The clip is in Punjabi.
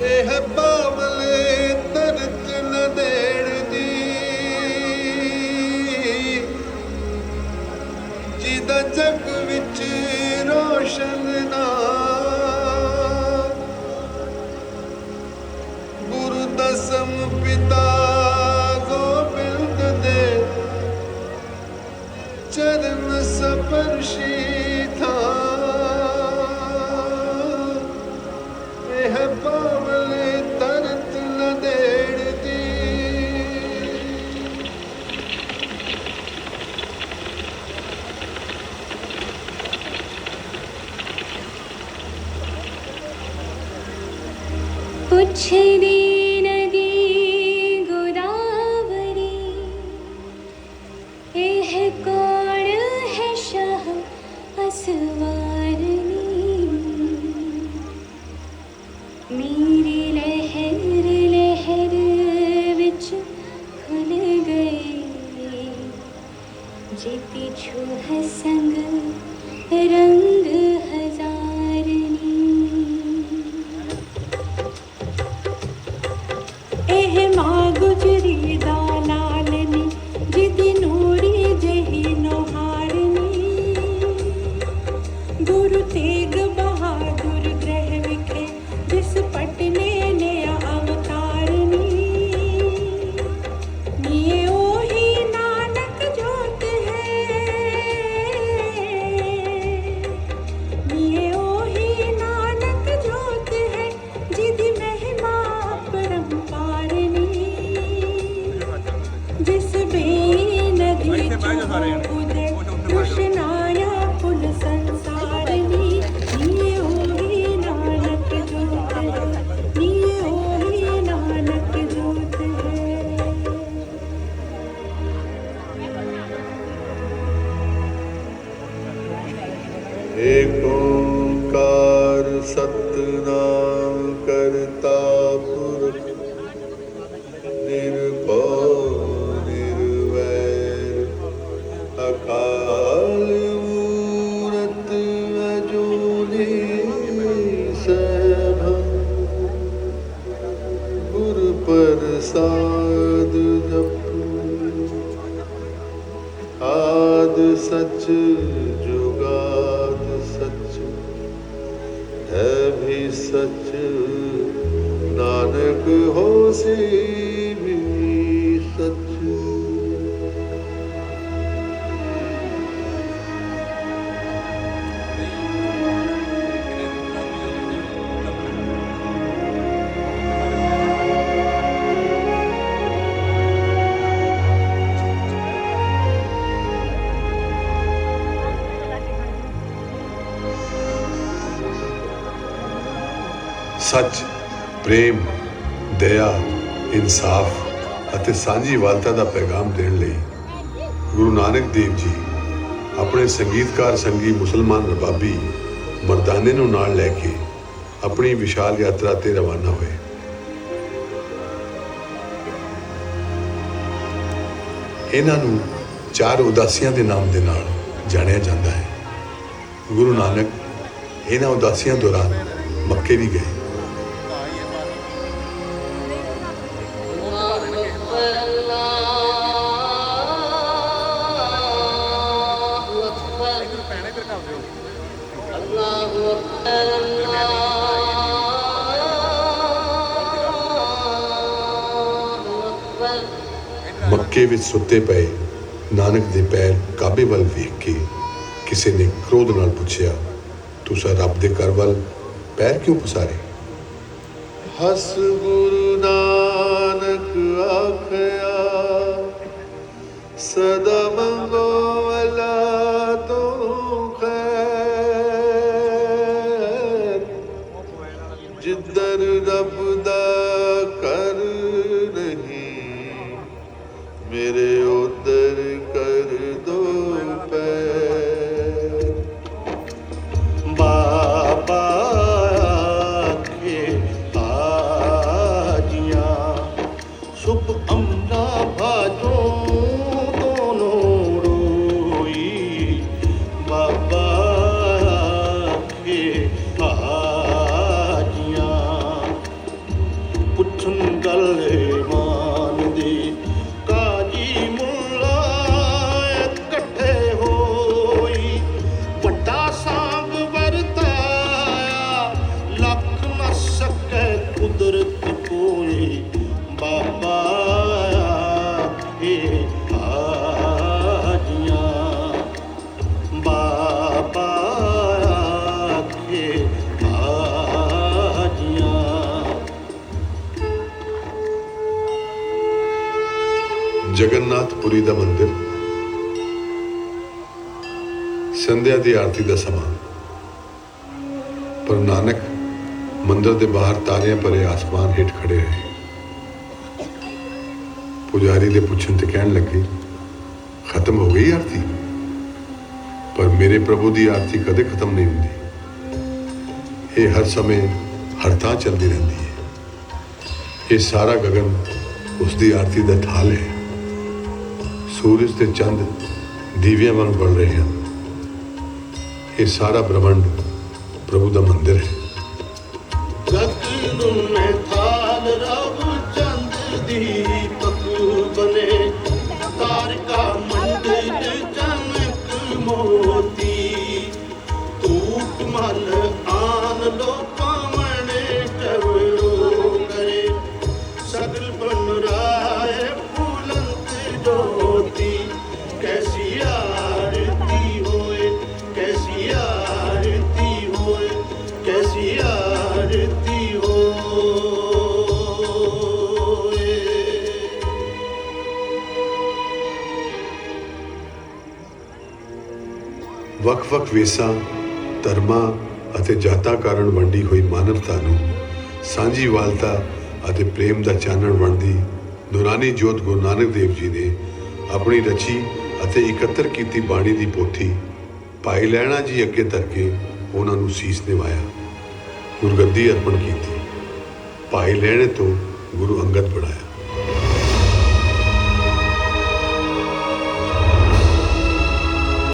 ਇਹ ਬਾਵਲੇ ਤਰਤ ਨ ਦੇਣ ਦੀ। ਜਿਹਦਾ ਜਗ ਵਿੱਚ ਰੋਸ਼ਨ ਨਾ। ਗੁਰੂ ਦਸਮ ਪਿਤਾ चरण सपर्शिता यह पावल तरत न देड़ती पुछ रे नदी गोदावरी एह को ਅਸਵਾਰਨੀ ਮੇਰੀ ਲਹਿਰ ਲਹਿਰ ਵਿੱਚ जिसमें नदी उदय कृष्णाया पुल संसारनी निये ओही नानक जोत है निये ओही नानक जोत है एक ਪ੍ਰਸਾਦ ਜਪੁ ਆਦ ਸਚ ਜੁਗਾਦ ਸਚ। ਹੈ ਵੀ ਸਚ। ਨਾਨਕ ਹੋਸੀ ਸੱਚ, ਪ੍ਰੇਮ, ਦਇਆ, ਇਨਸਾਫ ਅਤੇ ਸਾਂਝੀ ਵਾਲਤਾ ਦਾ ਪੈਗਾਮ ਦੇਣ ਲਈ ਗੁਰੂ ਨਾਨਕ ਦੇਵ ਜੀ ਆਪਣੇ ਸੰਗੀਤਕਾਰ ਸੰਗੀ ਮੁਸਲਮਾਨ ਰਬਾਬੀ ਮਰਦਾਨੇ ਨੂੰ ਨਾਲ ਲੈ ਕੇ ਆਪਣੀ ਵਿਸ਼ਾਲ ਯਾਤਰਾ ਤੇ ਰਵਾਨਾ ਹੋਏ। ਇਹਨਾਂ ਨੂੰ ਚਾਰ ਉਦਾਸੀਆਂ ਦੇ ਨਾਮ ਦੇ ਨਾਲ ਜਾਣਿਆ ਜਾਂਦਾ ਹੈ। ਗੁਰੂ ਨਾਨਕ ਇਹਨਾਂ ਉਦਾਸੀਆਂ ਦੌਰਾਨ ਮੱਕੇ ਵੀ ਗਏ। ਮੱਕੇ ਵਿੱਚ ਸੁੱਤੇ ਪਏ ਨਾਨਕ ਦੇ ਪੈਰ ਕਾਬੇ ਵੱਲ ਵੇਖ ਕੇ ਕਿਸੇ ਨੇ ਕ੍ਰੋਧ ਨਾਲ ਪੁੱਛਿਆ ਤੁਸੀਂ ਰੱਬ ਦੇ ਘਰ ਵੱਲ ਪੈਰ ਕਿਉਂ ਪਸਾਰੇ? ਹਸ ਗੁਰੂ ਨਾਨਕ ਆਖਿਆ, ਸਦਾ ਮੰਗੋ ਵਲਾ ਤੂੰ ਖੈਰ। ਜਿੱਧਰ ਰੱਬ ਦਾ ਕਰ ਮੇਰੇ ਜਗਨਨਾਥਪੁਰੀ ਦਾ ਮੰਦਿਰ। ਸੰਧਿਆ ਦੀ ਆਰਤੀ ਦਾ ਸਮਾਂ। ਪਰ ਨਾਨਕ ਮੰਦਿਰ ਦੇ ਬਾਹਰ ਤਾਰਿਆਂ ਭਰੇ ਆਸਮਾਨ ਹੇਠ ਖੜੇ ਰਹੇ ਪੁਜਾਰੀ ਦੇ ਪੁੱਛਣ ਤੇ ਕਹਿਣ ਲੱਗੇ, ਖਤਮ ਹੋ ਗਈ ਆਰਤੀ? ਪਰ ਮੇਰੇ ਪ੍ਰਭੂ ਦੀ ਆਰਤੀ ਕਦੇ ਖਤਮ ਨਹੀਂ ਹੁੰਦੀ। ਇਹ ਹਰ ਸਮੇਂ ਹਰ ਥਾਂ ਚੱਲਦੀ ਰਹਿੰਦੀ ਹੈ। ਇਹ ਸਾਰਾ ਗਗਨ ਉਸ ਦੀ ਆਰਤੀ ਦਾ ਥਾਲ ਹੈ। ਸੂਰਜ ਤੇ ਚੰਦ ਦੀਵਿਆਂ ਵਾਂਗ ਬਲ ਰਹੇ ਹਨ। ਇਹ ਸਾਰਾ ਬ੍ਰਹਮੰਡ ਪ੍ਰਭੂ ਦਾ ਮੰਦਿਰ ਹੈ। ਗਗਨ ਮੈਂ ਥਾਲ ਰਵ ਚੰਦ ਦੀਪਕ ਬਨੇ ਤਾਰਿਕਾ ਵੱਖ-ਵੱਖ ਵੇਸਾਂ, ਧਰਮਾਂ ਅਤੇ ਜਾਤਾਂ ਕਾਰਨ ਵੰਡੀ ਹੋਈ ਮਾਨਵਤਾ ਨੂੰ ਸਾਂਝੀਵਾਲਤਾ ਅਤੇ ਪ੍ਰੇਮ ਦਾ ਚਾਨਣ ਵੰਡਦੀ ਦੁਰਾਨੀ ਜੋਤ ਗੁਰੂ ਨਾਨਕ ਦੇਵ ਜੀ ਨੇ ਆਪਣੀ ਰਚੀ ਅਤੇ ਇਕੱਤਰ ਕੀਤੀ ਬਾਣੀ ਦੀ ਪੋਥੀ ਭਾਈ ਲੈਣਾ ਜੀ ਅੱਗੇ ਧਰ ਕੇ ਉਹਨਾਂ ਨੂੰ ਸੀਸ ਨਿਵਾਇਆ। ਗੁਰਗੱਦੀ ਅਰਪਣ ਕੀਤੀ। ਭਾਈ ਲੈਣੇ ਤੋਂ ਗੁਰੂ ਅੰਗਦ ਬਣਾਇਆ।